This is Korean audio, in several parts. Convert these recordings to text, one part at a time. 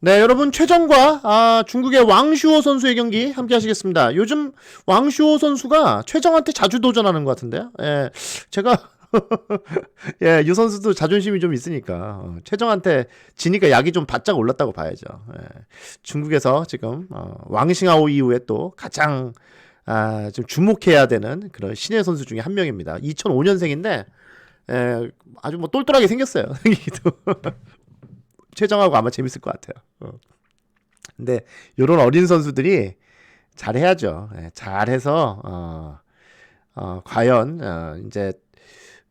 네, 여러분 최정과 아, 중국의 왕슈호 선수의 경기 함께 하시겠습니다. 요즘 왕슈호 선수가 최정한테 자주 도전하는 것 같은데요. 예, 제가 예, 이 선수도 자존심이 좀 있으니까 어, 최정한테 지니까 약이 좀 바짝 올랐다고 봐야죠. 예, 중국에서 지금 어, 왕싱아오 이후에 또 가장 아, 좀 주목해야 되는 그런 신예 선수 중에 한 명입니다. 2005년생인데 예, 아주 뭐 똘똘하게 생겼어요. 생기기도. 최정하고 아마 재밌을 것 같아요. 어. 근데 이런 어린 선수들이 잘해야죠. 예, 잘해서 어, 어, 과연 어, 이제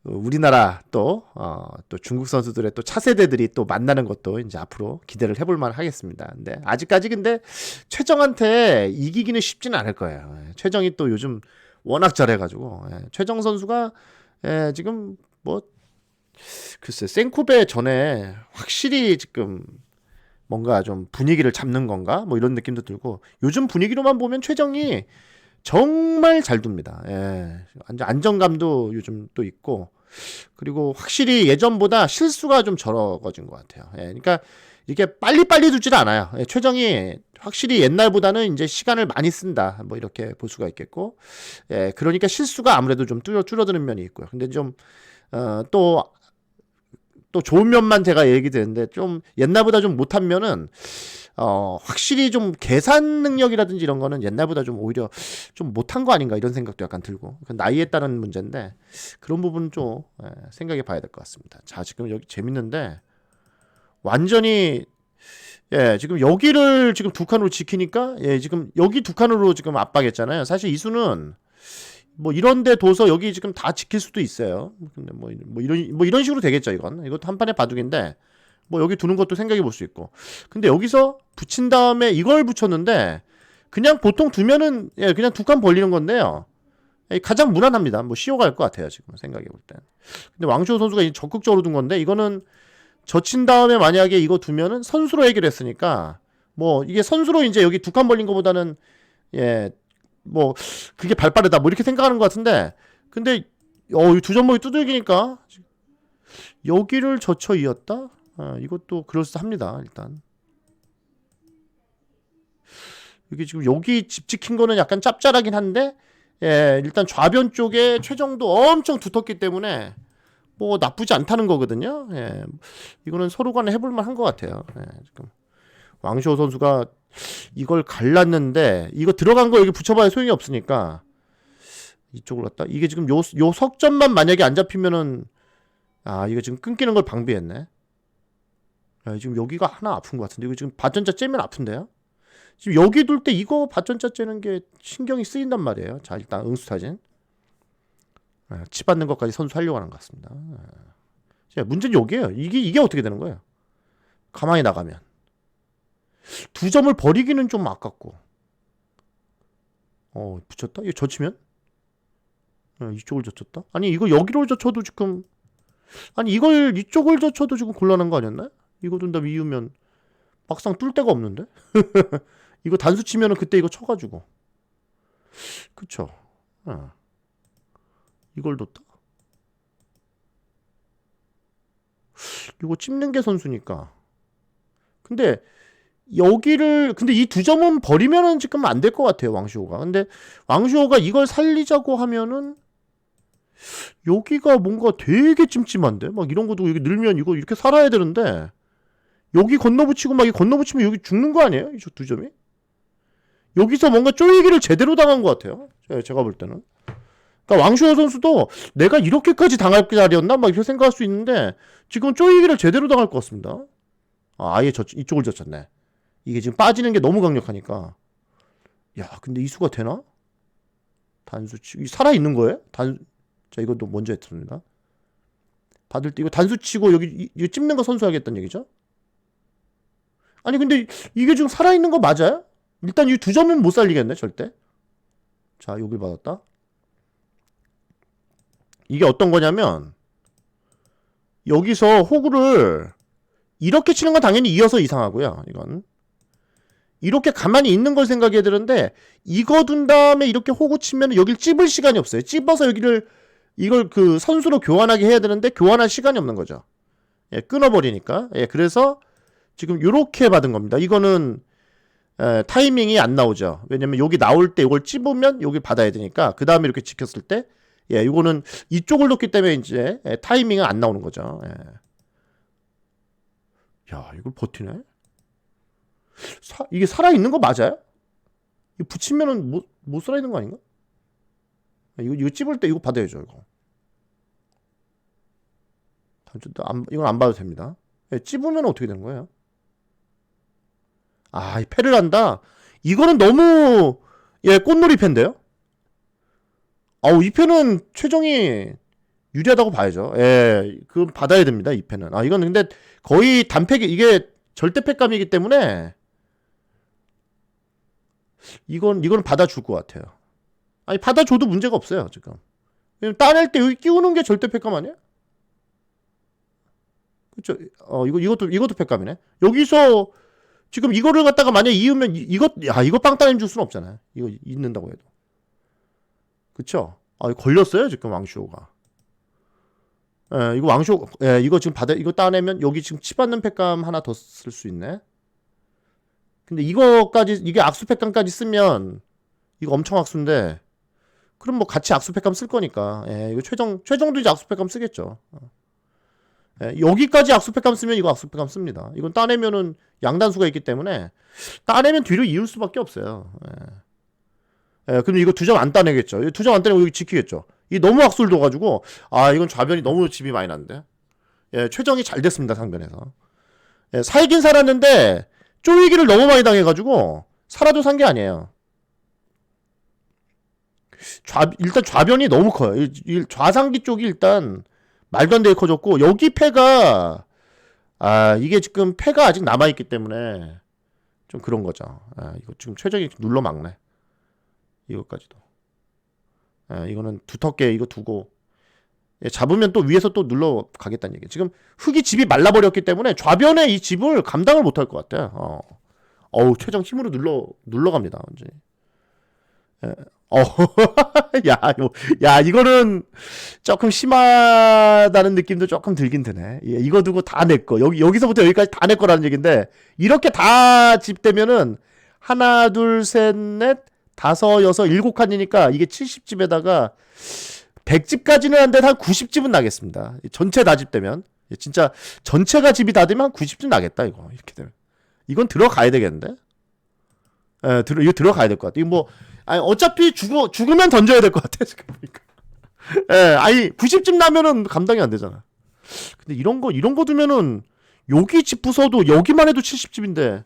우리나라 또, 어, 또 중국 선수들의 또 차세대들이 또 만나는 것도 이제 앞으로 기대를 해볼 만 하겠습니다. 근데 아직까지 근데 최정한테 이기기는 쉽지는 않을 거예요. 예, 최정이 또 요즘 워낙 잘해가지고 예, 최정 선수가 예, 지금 뭐 글쎄 생쿠베 전에 확실히 지금 뭔가 좀 분위기를 잡는 건가 뭐 이런 느낌도 들고 요즘 분위기로만 보면 최정이 정말 잘 둡니다. 예. 안정감도 요즘 또 있고 그리고 확실히 예전보다 실수가 좀 적어진 것 같아요. 예. 그러니까 이게 빨리빨리 두질 않아요. 예. 최정이 확실히 옛날보다는 이제 시간을 많이 쓴다. 뭐 이렇게 볼 수가 있겠고. 예. 그러니까 실수가 아무래도 좀 줄어, 줄어드는 면이 있고요. 근데 좀, 어, 또, 또 좋은 면만 제가 얘기 드는데 좀 옛날보다 좀 못한 면은 어, 확실히 좀 계산 능력이라든지 이런 거는 옛날보다 좀 오히려 좀 못한 거 아닌가 이런 생각도 약간 들고 그 나이에 따른 문제인데 그런 부분은 좀 예, 생각해 봐야 될 것 같습니다. 자 지금 여기 재밌는데 완전히 예 지금 여기를 지금 두 칸으로 지키니까 예 지금 여기 두 칸으로 지금 압박했잖아요. 사실 이수는 뭐 이런데 둬서 여기 지금 다 지킬 수도 있어요. 근데 뭐, 뭐 이런 뭐 이런 식으로 되겠죠 이건 이것도 한 판의 바둑인데 뭐 여기 두는 것도 생각해 볼 수 있고 근데 여기서 붙인 다음에 이걸 붙였는데 그냥 보통 두면은 예 그냥 두 칸 벌리는 건데요. 예, 가장 무난합니다. 뭐 시효가 할 것 같아요 지금 생각해 볼 땐. 근데 왕시호 선수가 이제 적극적으로 둔 건데 이거는 젖힌 다음에 만약에 이거 두면은 선수로 해결했으니까 뭐 이게 선수로 이제 여기 두 칸 벌린 것보다는 예 뭐 그게 발빠르다 뭐 이렇게 생각하는 것 같은데 근데 어두 점목이 두들기니까 여기를 젖혀 이었다? 아, 이것도 그럴싸합니다 일단. 이게 지금 여기 집 지킨 거는 약간 짭짤하긴 한데 예 일단 좌변 쪽에 최정도 엄청 두텁기 때문에 뭐 나쁘지 않다는 거거든요. 예 이거는 서로 간에 해볼 만 한 것 같아요. 예 지금 왕쇼 선수가 이걸 갈랐는데 이거 들어간 거 여기 붙여봐야 소용이 없으니까 이쪽으로 갔다. 이게 지금 요, 요 석점만 만약에 안 잡히면은 아 이거 지금 끊기는 걸 방비했네. 야, 지금 여기가 하나 아픈 것 같은데 이거 지금 발전자 째면 아픈데요? 지금 여기 둘 때 이거 발전자 째는 게 신경이 쓰인단 말이에요. 자 일단 응수타진. 아, 치 받는 것까지 선수 하려고 하는 것 같습니다. 아. 자, 문제는 여기에요. 이게 이게 어떻게 되는 거예요? 가만히 나가면 두 점을 버리기는 좀 아깝고. 어, 붙였다? 이거 젖히면? 어, 이쪽을 젖혔다? 아니, 이거 여기로 젖혀도 지금, 아니, 이걸 이쪽을 젖혀도 지금 곤란한 거 아니었나? 이거 둔 다음에 이으면 막상 뚫 데가 없는데? 이거 단수 치면은 그때 이거 쳐가지고. 그쵸. 어. 이걸 뒀다? 이거 찝는 게 선수니까. 근데, 여기를 근데 이 두 점은 버리면은 지금 안 될 것 같아요 왕시호가. 근데 왕시호가 이걸 살리자고 하면은 여기가 뭔가 되게 찜찜한데? 막 이런 것도 여기 늘면 이거 이렇게 살아야 되는데 여기 건너붙이고 막 이 건너붙이면 여기 죽는 거 아니에요? 이 두 점이? 여기서 뭔가 쪼이기를 제대로 당한 것 같아요. 제가 볼 때는. 그러니까 왕시호 선수도 내가 이렇게까지 당할 자리였나? 막 이렇게 생각할 수 있는데 지금 쪼이기를 제대로 당할 것 같습니다. 아, 아예 저 이쪽을 젖혔네 이게 지금 빠지는 게 너무 강력하니까. 야, 근데 이 수가 되나? 단수치, 살아 있는 거예요? 단, 자, 이것도 먼저 했습니다. 받을 때 이거 단수치고 여기 이거 찝는 거 선수하겠다는 얘기죠? 아니 근데 이게 지금 살아 있는 거 맞아요? 일단 이 두 점은 못 살리겠네 절대. 자, 여길 받았다. 이게 어떤 거냐면 여기서 호구를 이렇게 치는 건 당연히 이어서 이상하고요. 이건 이렇게 가만히 있는 걸 생각해야 되는데 이거 둔 다음에 이렇게 호구 치면 여길 찝을 시간이 없어요. 찝어서 여기를 이걸 그 선수로 교환하게 해야 되는데 교환할 시간이 없는 거죠. 예, 끊어버리니까. 예, 그래서 지금 요렇게 받은 겁니다. 이거는 에, 타이밍이 안 나오죠. 왜냐면 여기 나올 때 이걸 찝으면 여기 받아야 되니까 그 다음에 이렇게 지켰을 때 예, 이거는 이쪽을 놓기 때문에 이제 예, 타이밍은 안 나오는 거죠. 예. 야, 이걸 버티네. 사, 이게 살아 있는 거 맞아요? 이거 붙이면은 못, 못 살아 있는 거 아닌가? 이거 이거 찝을 때 이거 받아야죠, 이거. 안, 이건 안 봐도 됩니다. 예, 찝으면 어떻게 되는 거예요? 아, 이 패를 한다. 이거는 너무 예, 꽃놀이 패인데요. 아우, 이 패는 최정이 유리하다고 봐야죠. 예, 그 받아야 됩니다. 이 패는. 아, 이건 근데 거의 단패기 이게 절대 패감이기 때문에 이건 이건 받아줄 것 같아요. 아니 받아줘도 문제가 없어요 지금. 왜냐면 따낼 때 여기 끼우는 게 절대 패감 아니야? 그렇죠. 어 이거 이것도 이것도 패감이네. 여기서 지금 이거를 갖다가 만약 이으면 이- 이것 야 이거 빵 따내 줄 수는 없잖아요. 이거 있는다고 해도. 그쵸? 아 걸렸어요 지금 왕쇼가. 예, 이거 왕쇼 예, 이거 지금 받아 이거 따내면 여기 지금 치받는 패감 하나 더 쓸 수 있네. 근데 이거까지 이게 악수 패감까지 쓰면 이거 엄청 악수인데 그럼 뭐 같이 악수 패감 쓸 거니까 예, 이거 최정 최정도 이제 악수 패감 쓰겠죠. 어. 예, 여기까지 악수 패감 쓰면 이거 악수 패감 씁니다. 이건 따내면은 양단수가 있기 때문에 따내면 뒤로 이을 수밖에 없어요. 예. 예, 근데 이거 두 점 안 따내겠죠. 두 점 안 따내고 여기 지키겠죠. 이 너무 악수를 둬가지고 아 이건 좌변이 너무 집이 많이 난데. 예, 최정이 잘 됐습니다 상변에서. 예, 살긴 살았는데 쪼이기를 너무 많이 당해가지고 살아도 산게 아니에요. 좌 일단 좌변이 너무 커요. 좌상기 쪽이 일단 말도 안 되게 커졌고 여기 패가 아 이게 지금 패가 아직 남아 있기 때문에 좀 그런 거죠. 아, 이거 지금 최적이 눌러 막네. 이것까지도. 아, 이거는 두텁게 이거 두고 예, 잡으면 또 위에서 또 눌러 가겠다는 얘기. 지금 흙이 집이 말라버렸기 때문에 좌변에 이 집을 감당을 못할 것 같아요. 어. 어우 최정 힘으로 눌러 눌러 갑니다. 완전히. 예. 어, 야, 요, 야, 이거는 조금 심하다는 느낌도 조금 들긴 드네. 예, 이거 두고 다 내 거. 여기, 여기서부터 여기까지 다 내 거라는 얘기인데, 이렇게 다 집되면은, 하나, 둘, 셋, 넷, 다섯, 여섯, 일곱 칸이니까, 이게 70집에다가, 100집까지는 안 돼, 한 90집은 나겠습니다. 전체 다 집되면. 예, 진짜, 전체가 집이 다 되면 한 90집 나겠다, 이거. 이렇게 되면. 이건 들어가야 되겠는데? 예, 들어, 이거 들어가야 될 것 같아. 이거 뭐, 아니 어차피 죽어 죽으면 던져야 될 것 같아 지금 보니까. 예, 아니 90집 나면은 감당이 안 되잖아. 근데 이런 거 이런 거 두면은 여기 집 부서도 여기만 해도 70집인데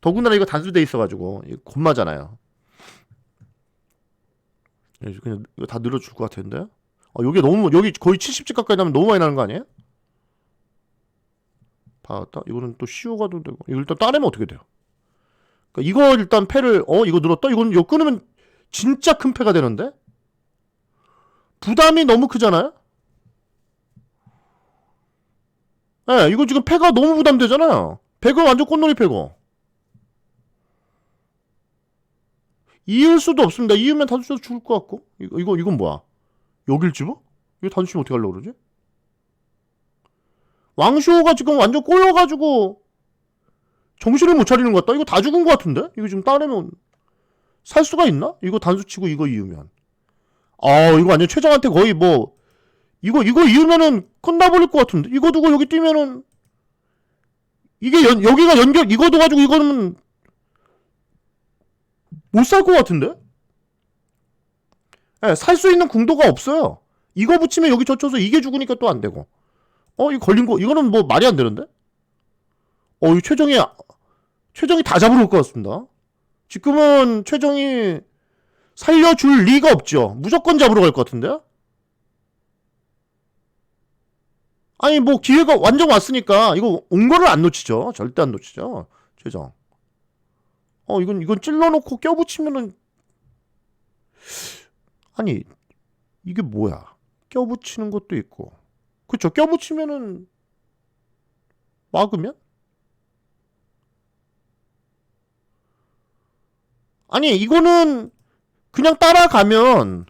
더군다나 이거 단수돼 있어가지고 곤마잖아요. 예, 그냥 다 늘어줄 것 같은데. 아 여기 너무 여기 거의 70집 가까이 나면 너무 많이 나는 거 아니에요? 봤다. 이거는 또 시오가도 되고 이거 일단 따내면 어떻게 돼요? 그러니까 이거 일단 패를 어 이거 늘었다. 이건 이거 끊으면 진짜 큰 패가 되는데 부담이 너무 크잖아요. 예, 이거 지금 패가 너무 부담되잖아요. 패가 완전 꽃놀이 패고. 이을 수도 없습니다. 이으면 단수 죽을 것 같고. 이거 이거 이건 뭐야? 여길 집어? 이거 단수 어떻게 하려고 그러지? 왕쇼가 지금 완전 꼬여가지고 정신을 못 차리는 것 같다. 이거 다 죽은 것 같은데? 이거 지금 따내면 살 수가 있나? 이거 단수 치고 이거 이으면. 아, 이거 완전 최정한테 거의 뭐 이거 이거 이으면은 끝나버릴 것 같은데. 이거 두고 여기 뛰면은 이게 연, 여기가 연결 이거 둬가지고 이거는 못 살 것 같은데? 예, 살수 있는 궁도가 없어요. 이거 붙이면 여기 젖혀서 이게 죽으니까 또 안 되고. 어, 이 걸린 거 이거는 뭐 말이 안 되는데? 어, 이 최정이 최정이 다 잡으러 올 것 같습니다. 지금은 최정이 살려줄 리가 없죠. 무조건 잡으러 갈 것 같은데? 아니, 뭐, 기회가 완전 왔으니까, 이거 온 거를 안 놓치죠. 절대 안 놓치죠. 최정. 어, 이건, 이건 찔러놓고 껴붙이면은, 아니, 이게 뭐야. 껴붙이는 것도 있고. 그쵸. 껴붙이면은, 막으면? 아니 이거는 그냥 따라가면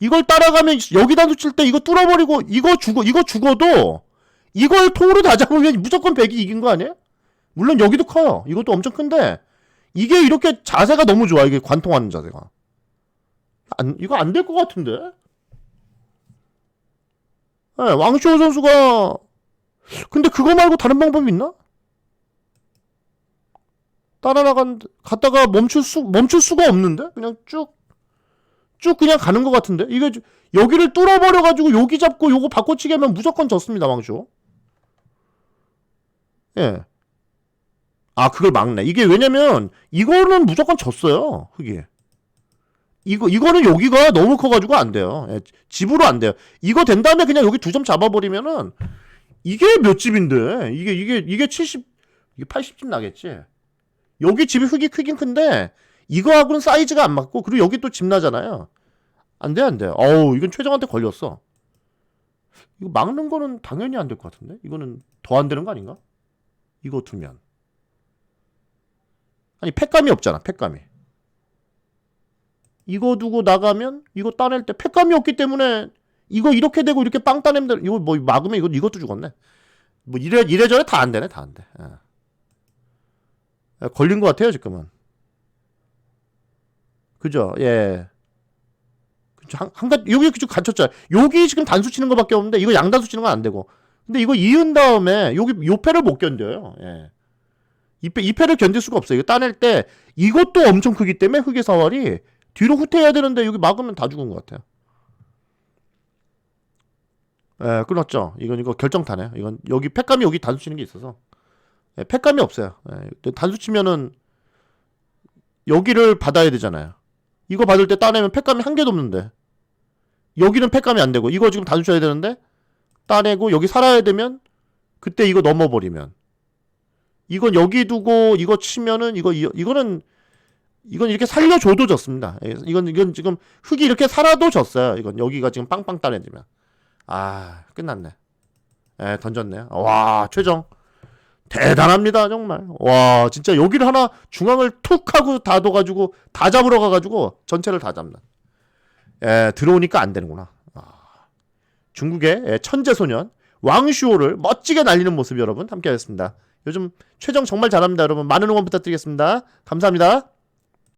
이걸 따라가면 여기 단수 칠때 이거 뚫어버리고 이거 죽어 이거 죽어도 이걸 통으로 다 잡으면 무조건 백이 이긴 거 아니야? 물론 여기도 커요. 이것도 엄청 큰데 이게 이렇게 자세가 너무 좋아. 이게 관통하는 자세가. 안, 이거 안 될 것 같은데? 네, 왕쇼 선수가 근데 그거 말고 다른 방법이 있나? 따라 나간 갔다가 멈출 수 멈출 수가 없는데 그냥 쭉쭉 그냥 가는 것 같은데 이게 주- 여기를 뚫어버려 가지고 여기 잡고 요거 바꿔치기 하면 무조건 졌습니다 왕쇼. 예. 아 그걸 막네. 이게 왜냐면 이거는 무조건 졌어요. 흙이. 이거 이거는 여기가 너무 커가지고 안 돼요. 예, 집으로 안 돼요. 이거 된 다음에 그냥 여기 두 점 잡아버리면은 이게 몇 집인데 이게 이게 이게 70 이게 80집 나겠지. 여기 집이 흙이 크긴 큰데 이거하고는 사이즈가 안 맞고 그리고 여기 또 집 나잖아요. 안 돼, 안 돼. 어우, 이건 최정한테 걸렸어. 이거 막는 거는 당연히 안 될 것 같은데? 이거는 더 안 되는 거 아닌가? 이거 두면. 아니, 팩감이 없잖아, 팩감이. 이거 두고 나가면 이거 따낼 때 팩감이 없기 때문에 이거 이렇게 되고 이렇게 빵 따내면 돼. 이거 뭐 막으면 이거 이것도 죽었네. 뭐 이래 이래저래 다 안 되네, 다 안 돼. 예. 예, 걸린 것 같아요, 지금은. 그죠? 예. 한, 한 가, 여기 지금 갇혔잖아. 여기 지금 단수 치는 것밖에 없는데, 이거 양단수 치는 건 안 되고. 근데 이거 이은 다음에, 여기, 요 패를 못 견뎌요. 예. 이 패, 이 패를 견딜 수가 없어요. 이거 따낼 때, 이것도 엄청 크기 때문에, 흑의 사활이, 뒤로 후퇴해야 되는데, 여기 막으면 다 죽은 것 같아요. 예, 끊었죠. 이건, 이거 결정타네. 이건, 여기, 패감이 여기 단수 치는 게 있어서. 예, 패감이 없어요. 예, 단수 치면은, 여기를 받아야 되잖아요. 이거 받을 때 따내면 팩감이 한 개도 없는데 여기는 팩감이 안 되고 이거 지금 단수 쳐야 되는데 따내고 여기 살아야 되면 그때 이거 넘어버리면 이건 여기 두고 이거 치면은 이거 이- 이거는 이건 이렇게 살려줘도 졌습니다. 예, 이건 이건 지금 흙이 이렇게 살아도 졌어요. 이건 여기가 지금 빵빵 따내지면 아 끝났네. 예, 던졌네요. 와 최정 대단합니다 정말 와 진짜 여기를 하나 중앙을 툭 하고 다 둬가지고 다 잡으러 가가지고 전체를 다 잡는 에 들어오니까 안 되는구나 아, 중국의 예, 천재 소년 왕슈오를 멋지게 날리는 모습 여러분 함께하겠습니다 요즘 최정 정말 잘합니다 여러분. 많은 응원 부탁드리겠습니다. 감사합니다